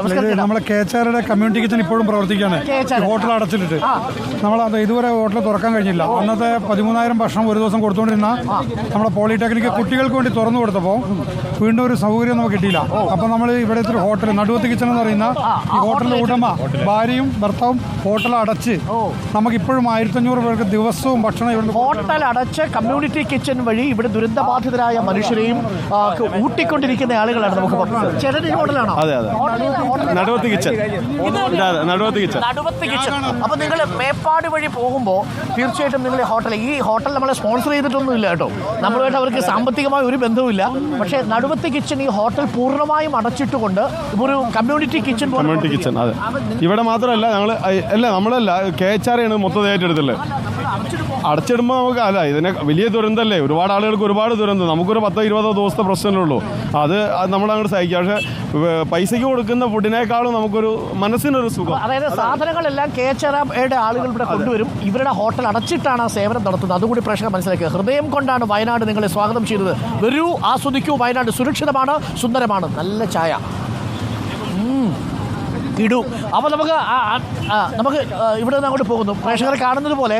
നമസ്കാരം K H നമ്മളെ കേച്ചാരുടെ community kitchen ഇപ്പോഴും പ്രവർത്തിക്കുകയാണ്. ഹോട്ടൽ അടച്ചിട്ടിട്ട്. നമ്മൾ അത് ഇതുവരെ ഹോട്ടൽ തുറക്കാൻ കഴിഞ്ഞില്ല. അന്നത്തെ പതിമൂന്നായിരം ഭക്ഷണം ഒരു ദിവസം കൊടുത്തുകൊണ്ടിരുന്ന നമ്മുടെ പോളിടെക്നിക് കുട്ടികൾക്ക് വേണ്ടി തുറന്നു കൊടുത്തപ്പോൾ വീണ്ടും ഒരു സൗകര്യം നമുക്ക് കിട്ടിയില്ല. അപ്പം നമ്മൾ ഇവിടെ ഒരു ഹോട്ടൽ നടുവത്ത് കിച്ചൺ എന്ന് പറയുന്ന ഈ ഹോട്ടലിന്റെ ഉടമ ഭാര്യയും ഭർത്താവും ഹോട്ടൽ അടച്ച് നമുക്ക് ഇപ്പോഴും ആയിരത്തഞ്ഞൂറ് പേർക്ക് ദിവസവും ഭക്ഷണം ഇവിടെ ഹോട്ടൽ അടച്ച് കമ്മ്യൂണിറ്റി കിച്ചൺ വഴി ഇവിടെ ദുരന്തബാധിതരായ മനുഷ്യരെയും ഊട്ടിക്കൊണ്ടിരിക്കുന്ന ആളുകളാണ് നമുക്ക് ഹോട്ടലാണോ അതെ, അതെ. Naduvath kitchen. Naduvath kitchen. Naduvath kitchen. അപ്പൊ നിങ്ങൾ മേപ്പാട് വഴി പോകുമ്പോൾ തീർച്ചയായിട്ടും നിങ്ങൾ ഹോട്ടൽ ഈ ഹോട്ടൽ നമ്മളെ സ്പോൺസർ ചെയ്തിട്ടൊന്നും ഇല്ല കേട്ടോ. നമ്മളുമായിട്ട് അവർക്ക് സാമ്പത്തികമായ ഒരു ബന്ധവുമില്ല. പക്ഷെ നടുവത്ത് കിച്ചൺ ഈ ഹോട്ടൽ പൂർണമായും അടച്ചിട്ടുകൊണ്ട് ഇപ്പൊ ഒരു കമ്മ്യൂണിറ്റി കിച്ചൺ കമ്മ്യൂണിറ്റി കിച്ചൺ അതെ. ഇവിടെ മാത്രമല്ല ഞങ്ങൾ അല്ല നമ്മളല്ല കെ എച്ച് ആർ ആണ് മൊത്തം എടുത്തില്ലേ അടച്ചിടുമ്പോൾ നമുക്ക് അല്ല ഇതിനെ വലിയ ദുരന്തമല്ലേ ഒരുപാട് ആളുകൾക്ക് ഒരുപാട് ദുരന്തം. നമുക്കൊരു പത്തോ ഇരുപതോ ദിവസത്തെ പ്രശ്നമേ ഉള്ളൂ. അത് നമ്മൾ അങ്ങോട്ട് സഹിക്കുക പക്ഷേ പൈസയ്ക്ക് കൊടുക്കുന്ന ഫുഡിനേക്കാളും നമുക്കൊരു മനസ്സിനൊരു സുഖം. അതായത് സാധനങ്ങളെല്ലാം കേച്ചറയുടെ ആളുകൾ ഇവിടെ കൊണ്ടുവരും. ഇവരുടെ ഹോട്ടൽ അടച്ചിട്ടാണ് ആ സേവനം നടത്തുന്നത്. അതുകൂടി പ്രേക്ഷകർ മനസ്സിലാക്കുക. ഹൃദയം കൊണ്ടാണ് വയനാട് നിങ്ങളെ സ്വാഗതം ചെയ്തത്. വരൂ ആസ്വദിക്കൂ. വയനാട് സുരക്ഷിതമാണ് സുന്ദരമാണ്. നല്ല ചായ. ഇടൂ. അപ്പോൾ നമുക്ക് നമുക്ക് ഇവിടെ നിന്ന് അങ്ങോട്ട് പോകുന്നു. പ്രേക്ഷകർ കാണുന്നത് പോലെ